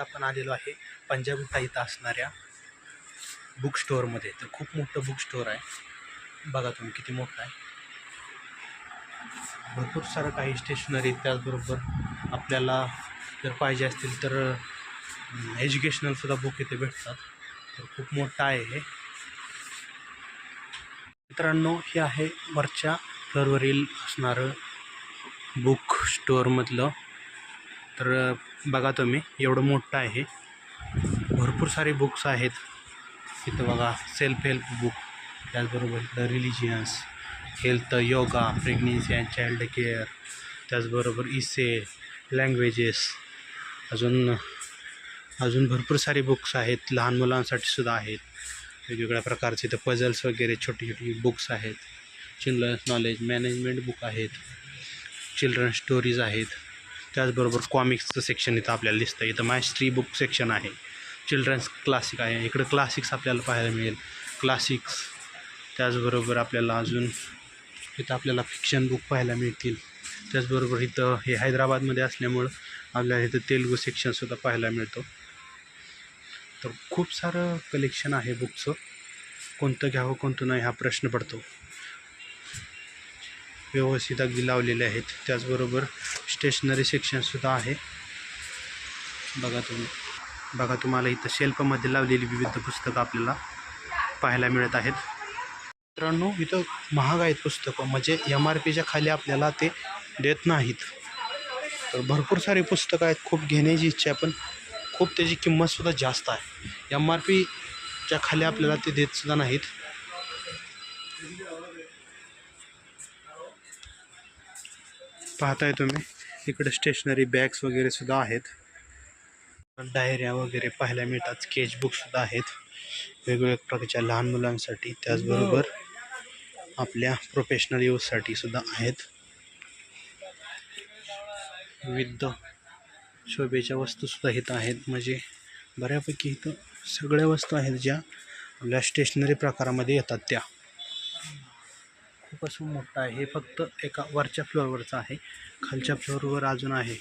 आपण आलेलो आहे पंजाबी गुट्टा इथं असणाऱ्या बुक स्टोअरमध्ये तर खूप मोठं बुक स्टोअर आहे. बघा तुम्ही किती मोठं आहे. भरपूर सारं काही स्टेशनरी त्याचबरोबर आपल्याला जर पाहिजे असतील तर एज्युकेशनलसुद्धा बुक इथे भेटतात. तर खूप मोठं आहे हे. मित्रांनो हे आहे वरच्या फ्लोअरवरील असणारं बुक स्टोअरमधलं तर बघा तुम्ही एवढं मोठं आहे. भरपूर सारे बुक्स आहेत. इथं बघा सेल्फ हेल्प बुक त्याचबरोबर the religions health yoga pregnancy and child care त्याचबरोबर इसे लँग्वेजेस अजून अजून भरपूर सारे बुक्स आहेत. लहान मुलांसाठी सुद्धा आहेत. वेगवेगळ्या प्रकारचे इथं पझल्स वगैरे छोटी छोटी बुक्स आहेत. चिल्ड्रन्स नॉलेज मॅनेजमेंट बुक आहेत. चिल्ड्रन स्टोरीज आहेत. त्याचबरोबर कॉमिक्सचं सेक्शन इथं आपल्याला दिसतं. इथं मायस्ट्री बुक सेक्शन आहे. चिल्ड्रन्स क्लासिक आहे. इकडं क्लासिक्स आपल्याला पाहायला मिळेल. क्लासिक्स त्याचबरोबर आपल्याला अजून इथं आपल्याला फिक्शन बुक पाहायला मिळतील. त्याचबरोबर इथं हे हैदराबादमध्ये असल्यामुळं आपल्याला इथं तेलुगू सेक्शनसुद्धा पाहायला मिळतो. तर खूप सारं कलेक्शन आहे बुकचं कोणतं घ्यावं कोणतं नाही हा प्रश्न पडतो. व्यवस्थित अगदी लावलेले आहेत. त्याचबरोबर स्टेशनरी सेक्शनसुद्धा आहे. बघा तुम्ही. बघा तुम्हाला इथं शेल्फमध्ये लावलेली विविध पुस्तकं आपल्याला पाहायला मिळत आहेत. मित्रांनो इथं महाग आहेत पुस्तकं. म्हणजे एम आर पीच्या खाली आपल्याला ते देत नाहीत. तर भरपूर सारी पुस्तकं आहेत. खूप घेण्याची इच्छा आहे पण खूप त्याची किंमतसुद्धा जास्त आहे. एम आर पीच्या खाली आपल्याला ते देतसुद्धा नाहीत. पाहताय तुम्ही. इकडे स्टेशनरी बॅग्स वगैरे सुद्धा आहेत. डायऱ्या वगैरे पाहायला मिळतात. स्केचबुकसुद्धा आहेत. वेगवेगळ्या प्रकारच्या लहान मुलांसाठी. त्याचबरोबर आपल्या प्रोफेशनल यूजसाठी सुद्धा आहेत. विविध शोभेच्या वस्तूसुद्धा इथं आहेत. म्हणजे बऱ्यापैकी इथं सगळ्या वस्तू आहेत ज्या आपल्या स्टेशनरी प्रकारामध्ये येतात त्या. खूप असं मोठं आहे. हे फक्त एका वरच्या फ्लोअरवरचं आहे. खालच्या फ्लोअरवर अजून आहे.